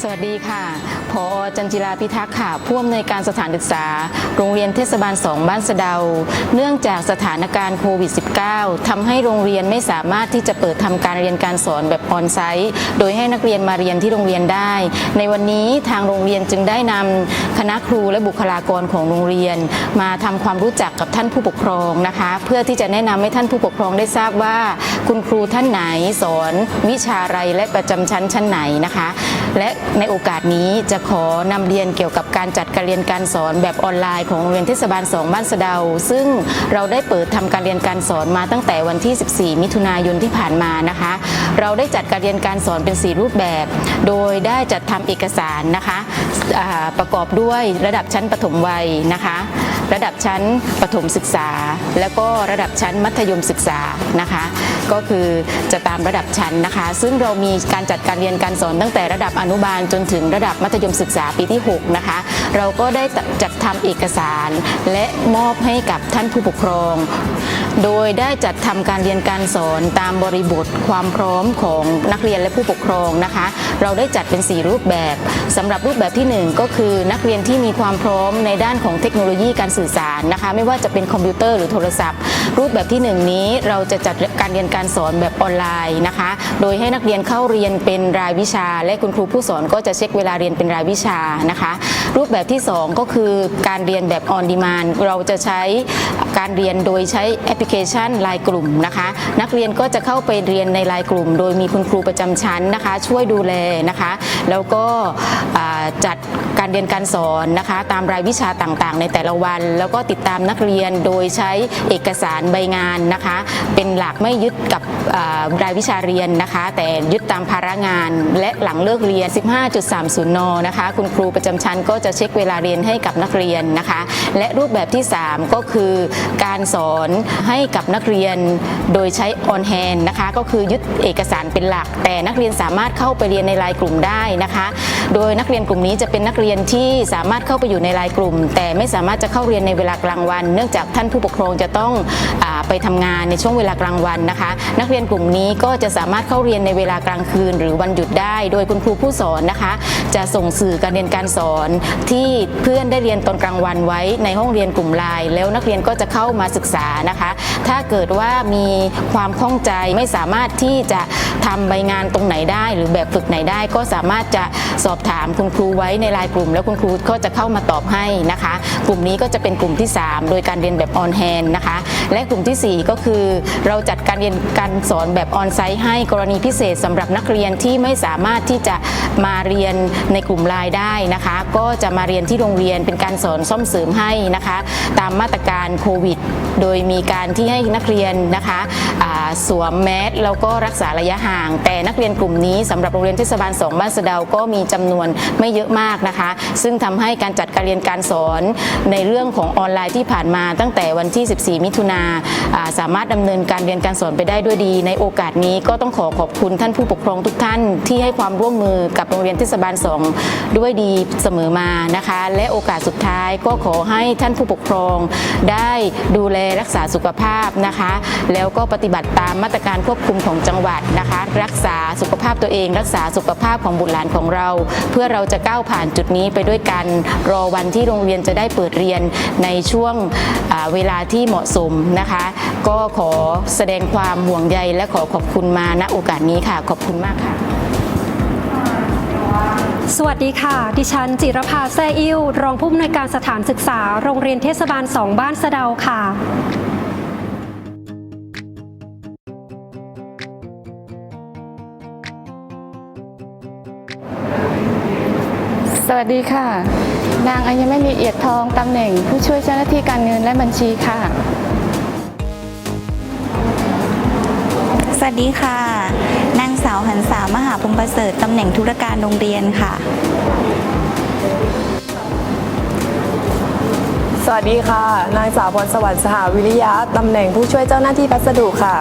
สวัสดีค่ะ พอจันจิราพิทักษ์ค่ะ ผู้อำนวยการสถานศึกษา โรงเรียนเทศบาล2บ้านสะเดา เนื่องจากสถานการณ์โควิด -19 ทำให้โรงเรียนไม่สามารถที่จะเปิดทำการเรียนการสอนแบบออนไซต์ โดยให้นักเรียนมาเรียนที่โรงเรียนได้ ในวันนี้ทางโรงเรียนจึงได้นำคณะครูและบุคลากรของโรงเรียน มาทำความรู้จักกับท่านผู้ปกครองนะคะ เพื่อที่จะแนะนำให้ท่านผู้ปกครองได้ทราบว่า คุณครูท่านไหนสอนวิชาอะไรและประจำชั้นชั้นไหนนะคะ และในโอกาสนี้จะขอนำเรียนเกี่ยวกับการจัดการเรียนการสอนแบบออนไลน์ของโรงเรียนเทศบาล 2 บ้านสะเดา ซึ่งเราได้เปิดทำการเรียนการสอนมาตั้งแต่วันที่ 14 มิถุนายนที่ผ่านมานะคะ เราได้จัดการเรียนการสอนเป็น 4 รูปแบบ โดยได้จัดทำเอกสารนะคะประกอบด้วยระดับชั้นปฐมวัยนะคะ ระดับชั้นประถมศึกษา แล้วก็ระดับชั้นมัธยมศึกษานะคะ ก็คือจะตามระดับชั้นนะคะ ซึ่งเรามีการจัดการเรียนการสอนตั้งแต่ระดับอนุบาลจนถึงระดับมัธยมศึกษาปีที่ 6 นะคะ เราก็ได้จัดทำเอกสาร และมอบให้กับท่านผู้ปกครอง โดยได้จัดทำการเรียนการสอนตามบริบทความพร้อมของนักเรียนและผู้ปกครองนะคะ เราได้จัดเป็น 4 รูปแบบสำหรับรูปแบบที่ 1 ก็คือนักเรียนที่มีความพร้อมในด้านของเทคโนโลยีการสื่อสารนะคะ ไม่ว่าจะเป็นคอมพิวเตอร์หรือโทรศัพท์ รูปแบบที่ 1 นี้เราจะจัดการเรียนการสอนแบบออนไลน์นะคะ โดยให้นักเรียนเข้าเรียนเป็นรายวิชา และคุณครูผู้สอนก็จะเช็คเวลาเรียนเป็นรายวิชานะคะ รูปแบบที่ 2 ก็คือการเรียนแบบออนดีมานเราจะใช้การเรียนโดยใช้แอปพลิเคชันไลน์กลุ่มนะคะ นักเรียนก็จะเข้าไปเรียนในไลน์กลุ่ม โดยมีคุณครูประจำชั้นนะคะ ช่วยดูแลนะคะ แล้วก็จัดการเรียนการสอนนะคะ ตามรายวิชาต่างๆ ในแต่ละวันแล้วก็ติดตามนักเรียนโดยใช้เอกสารใบงานนะคะ เป็นหลักไม่ยึดกับรายวิชาเรียนนะคะ แต่ยึดตามภาระงาน และหลังเลิกเรียน 15.30 นนะคะ คุณครูประจำชั้นก็จะเช็คเวลาเรียนให้กับนักเรียนนะคะ และรูปแบบที่ 3 ก็คือการสอนให้กับนักเรียนโดยใช้ออนแฮนนะคะ ก็คือยึดเอกสารเป็นหลัก แต่นักเรียนสามารถเข้าไปเรียนในไลน์กลุ่มได้นะคะ โดยนักเรียนกลุ่มนี้จะเป็นนักเรียนที่สามารถเข้าไปอยู่ในไลน์กลุ่ม แต่ไม่สามารถจะเข้าเรียนในเวลากลางวัน เนื่องจากท่านผู้ปกครองจะต้องอไปทำงานในช่วงเวลากลางวันนะคะ นักเรียนกลุ่มนี้ก็จะสามารถเข้าเรียนในเวลากลางคืน หรือวันหยุดได้ โดยคุณครูผู้สอนนะคะ จะส่งสื่อการเรียนการสอนที่เพื่อนได้เรียนตอนกลางวันไว้ในห้องเรียนกลุ่มไลน์แล้วนักเรียนก็จะเข้ามาศึกษานะคะ ถ้าเกิดว่ามีความข้องใจไม่สามารถที่จะทำใบงานตรงไหนได้ หรือแบบฝึกไหนได้ ก็สามารถจะสอบถามคุณครูไว้ในไลน์กลุ่ม แล้วคุณครูก็จะเข้ามาตอบให้นะคะ กลุ่มนี้ก็จะเป็นกลุ่มที่ 3 โดยการเรียนแบบออนแฮนนะคะ และกลุ่มทีสี่ 4 ก็คือเราจัดการเรียนการสอนแบบออนไซต์ให้กรณีพิเศษสำหรับนักเรียนที่ไม่สามารถที่จะ มาเรียนในกลุ่มไลน์ได้นะคะ ก็จะมาเรียนที่โรงเรียนเป็นการสอนซ่อมเสริมให้นะคะ ตามมาตรการโควิด โดยมีการที่ให้นักเรียนนะคะสวมแมสแล้วก็รักษาระยะห่าง แต่นักเรียนกลุ่มนี้สำหรับโรงเรียนเทศบาล2บ้านสะเดาก็มีจำนวนไม่เยอะมากนะคะ ซึ่งทำให้การจัดการเรียนการสอนในเรื่องของออนไลน์ที่ผ่านมาตั้งแต่วันที่ 14 มิถุนาอ่าสามารถดำเนินการเรียนการสอนไปได้ด้วยดี ในโอกาสนี้ก็ต้องขอขอบคุณท่านผู้ปกครองทุกท่านที่ให้ความร่วมมือกับโรงเรียนเทศบาล2ด้วยดีเสมอมานะคะ และโอกาสสุดท้ายก็ขอให้ท่านผู้ปกครองได้ดูแลรักษาสุขภาพนะคะ แล้วก็ปฏิบัติตามมาตรการควบคุมของจังหวัดนะคะ รักษาสุขภาพตัวเอง รักษาสุขภาพของบุตรหลานของเรา เพื่อเราจะก้าวผ่านจุดนี้ไปด้วยกันรอวันที่โรงเรียนจะได้เปิดเรียนในช่วงเวลาที่เหมาะสมนะคะ ก็ขอแสดงความห่วงใยและขอขอบคุณมาณโอกาสนี้ค่ะ ขอบคุณมากค่ะ สวัสดีค่ะ ดิฉันจิรภาแซ่อิ่วรองผู้อำนวยการสถานศึกษา โรงเรียนเทศบาล2บ้านสะเดาค่ะ สวัสดีค่ะ นางอัญมณีเอียดทองตำแหน่ง ผู้ช่วยเจ้าหน้าที่การเงินและบัญชีค่ะ สวัสดีค่ะนางสาว หันสามหาพงศ์ประเสริฐตำแหน่งธุรการโรงเรียนค่ะ สวัสดีค่ะ นางสาวพรสวรรค์สหวิริยะตำแหน่งผู้ช่วยเจ้าหน้าที่พัสดุค่ะ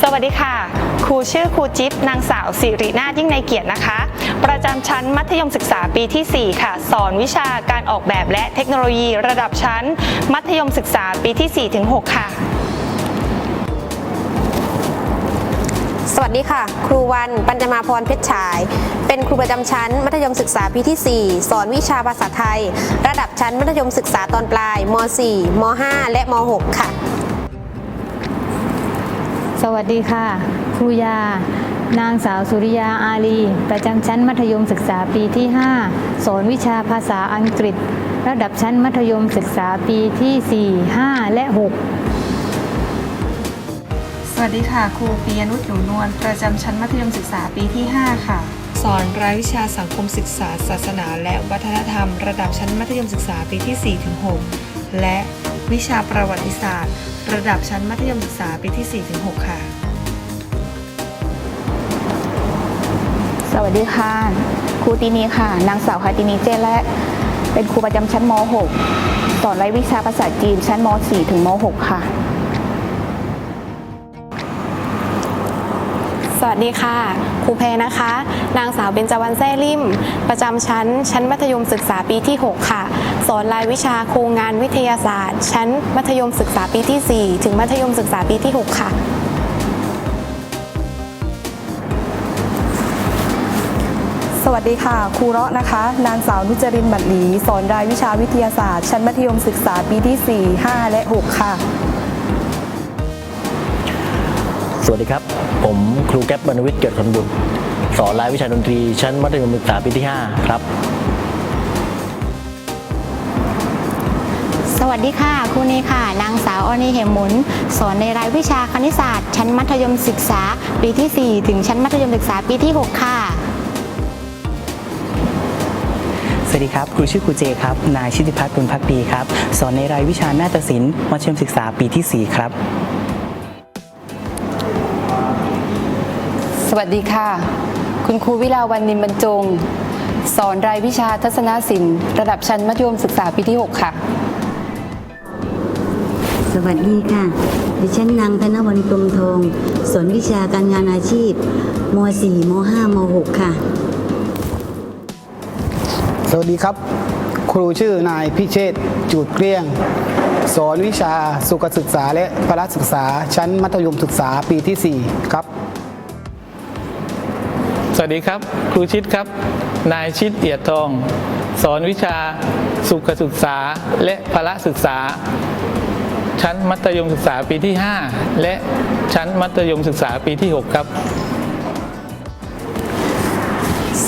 สวัสดีค่ะ ครูชื่อครูจิ๊บนางสาวสิรินาถยิ่งในเกียรตินะคะ ปประจำชั้นมัธยมศึกษาปีที่ 4 ค่ะ สอนวิชาการออกแบบและเทคโนโลยีระดับชั้น มัธยมศึกษาปีที่ 4-6 ค่ะ สวัสดีค่ะ ครูวันปัญจมาพรเพชรฉาย เป็นครูประจำชั้น มัธยมศึกษาปีที่ 4 สอนวิชาภาษาไทย ระดับชั้นมัธยมศึกษาตอนปลายม .4 ม .5 และม .6 ค่ะ สวัสดีค่ะ ครูยา นางสาวสุริยาอาลี ประจำชั้นมัธยมศึกษาปีที่ 5 สอนวิชาภาษาอังกฤษ ระดับชั้นมัธยมศึกษาปีที่ 4 5 และ 6 สวัสดีค่ะ ครูปียนุชหนูนวลประจำชั้นมัธยมศึกษาปีที่ 5 ค่ะ สอนรายวิชาสังคมศึกษา ศาสนา และวัฒนธรรม ระดับชั้นมัธยมศึกษาปีที่ 4-6 และวิชาประวัติศาสตร์ ระดับชั้นมัธยมศึกษาปีที่ 4-6 ค่ะ สวัสดีค่ะ ครูตีนีค่ะ นางสาวคาตินีเจและ เป็นครูประจำชั้นม .6 สอนรายวิชาภาษาจีนชั้นม .4 ถึงม .6 ค่ะ สวัสดีค่ะ ครูเพนะคะ นางสาวเบญจวรรณแซ่ลิม ประจำชั้น ชั้นมัธยมศึกษาปีที่ 6 ค่ะ สอนรายวิชาโครงงานวิทยาศาสตร์ ชั้นมัธยมศึกษาปีที่ 4 ถึงมัธยมศึกษาปีที่ 6 ค่ะ สวัสดีค่ะ ครูเราะนะคะ นางสาวนุจรินทร์บัตรหลี สอนรายวิชาวิทยาศาสตร์ ชั้นมัธยมศึกษาปีที่ 4 5 และ 6 ค่ะ สวัสดีครับ ผมครูแก๊ปบรรณวิทย์เกิดผลบุตร สอนรายวิชาดนตรี ชั้นมัธยมศึกษาปีที่ 5 ครับ สวัสดีค่ะ ครูนีค่ะ นางสาวอนีเหมหมุน สอนในรายวิชาคณิตศาสตร์ ชั้นมัธยมศึกษาปีที่ 4 ถึงชั้นมัธยมศึกษาปีที่ 6 วัสดีครับ ครูชื่อครูเจครับ นายชิติพัฒน์บุญพักดีครับ สอนในรายวิชานาฏศิลป์มัธยมศึกษาปีที่ 4 ครับ สวัสดีค่ะ คุณครูวิลาวันนินบรรจง สอนรายวิชาทัศนศิลป์ระดับชั้นมัธยมศึกษาปีที่ 6 ค่ะ สวัสดีค่ะ ดิฉันนางธนวันกลมทอง สอนวิชาการงานอาชีพม .4 ม .5 ม .6 ค่ะ สวัสดีครับ ครูชื่อนายพิเชษจูดเกลี้ยง สอนวิชาสุขศึกษาและพละศึกษาชั้นมัธยมศึกษาปีที่ 4 ครับ สวัสดีครับ ครูชิดครับ นายชิดเอียดทอง สอนวิชาสุขศึกษาและพละศึกษา ชั้นมัธยมศึกษาปีที่ 5 และชั้นมัธยมศึกษาปีที่ 6 ครับ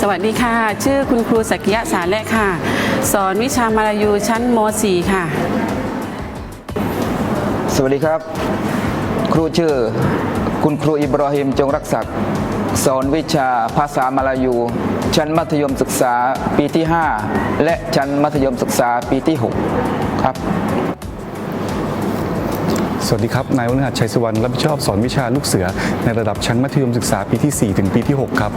สวัสดีค่ะ ชื่อคุณครูสักยะสาและค่ะ สอนวิชามาลายูชั้นม .4 ค่ะ สวัสดีครับ ครูชื่อ คุณครูอิบราฮิมจงรักษักสอนวิชาภาษามาลายู ชั้นมัธยมศึกษาปีที่ 5 และชั้นมัธยมศึกษาปีที่ 6 ครับ สวัสดีครับ นายวรรณหัสชัยสุวรรณรับผิดชอบสอนวิชาลูกเสือในระดับชั้นมัธยมศึกษาปีที่ 4 ถึงปีที่ 6 ครับ